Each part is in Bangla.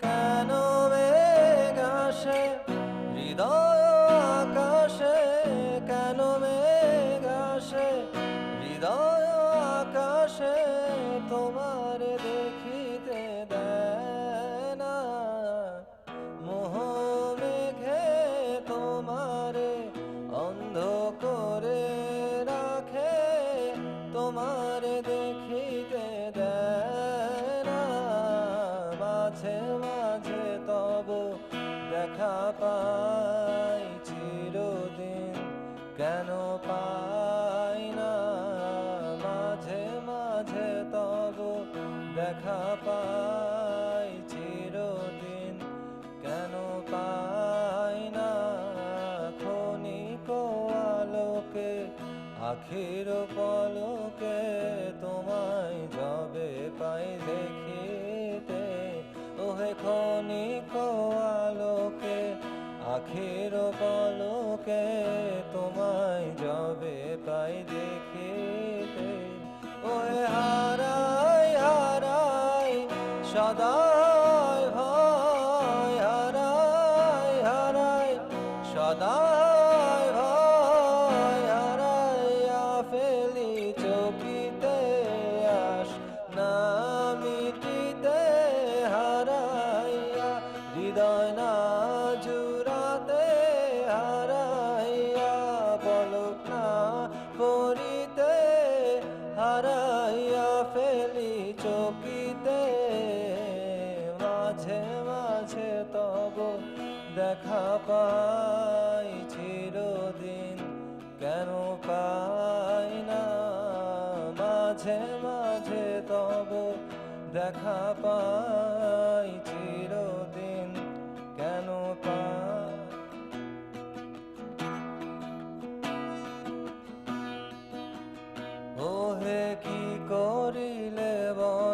কেন মেঘ আসে? হৃদয় আকাশে কেন মেঘ আসে? হৃদয় আকাশে তোমার দেখিতে দেখা পাই চিরদিন, কেন পাই না ক্ষণিক আলোকে আখির পলকে তোমায় যবে পাই দেখিতে। ওহে ক্ষণিক আলোকে আখির পলকে তোমায় যবে পাই দেখিতে। ওহে হারাই সদাই ভয় হারাই হারাই সদাই ভয় হারাইয়া ফেলি হারাইয়া, হৃদয় না হারাইয়া হারাইয়া ফেলি চকিতে দেখা পাই চিরদিন, কেন পাই না? মাঝে মাঝে তব দেখা পাই চিরদিন, কেন পাই? ওহে, কি করিলে বলো?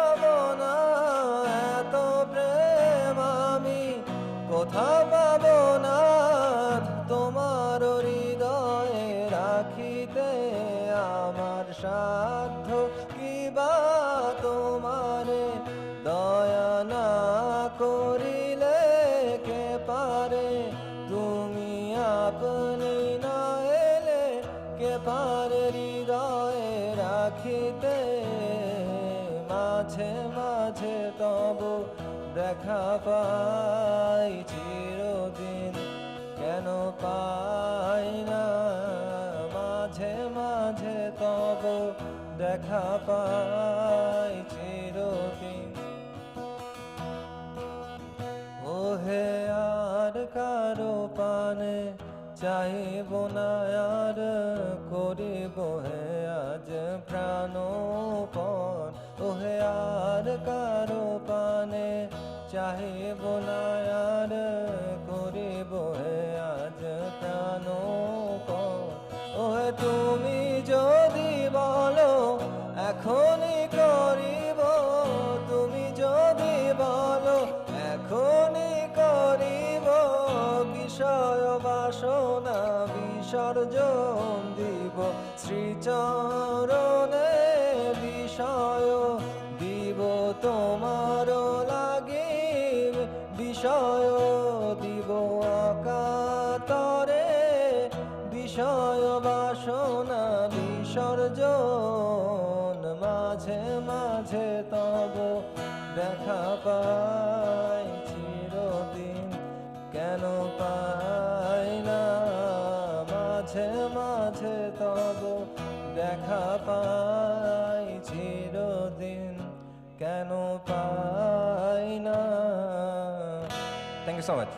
রাখিতে আমার সাধ্য, কিবা তোমারে দয়া না করিলে কে পারে? তুমি আপনি না এলে কে পারে হৃদয়ে রাখিতে? মাঝে মাঝে তব দেখা পাই চিরদিন। কেন পাই দেখা পাই চিরদিন। ওহে আর কারও পানে চাইব না, আর করিব হে আজ প্রাণপণ। ওহে আর কারও পানে চাইব না, আর বাসনা বিসর্জন দিব। শ্রীচরণে বিষয় দিব তোমার লাগিব বিষয় দিব আকাতরে। বিষয় বাসনা বিসর্জন। মাঝে মাঝে তব দেখা পাই। মাঝে তব দেখা পাই চিরদিন কেন পাই না? Thank you so much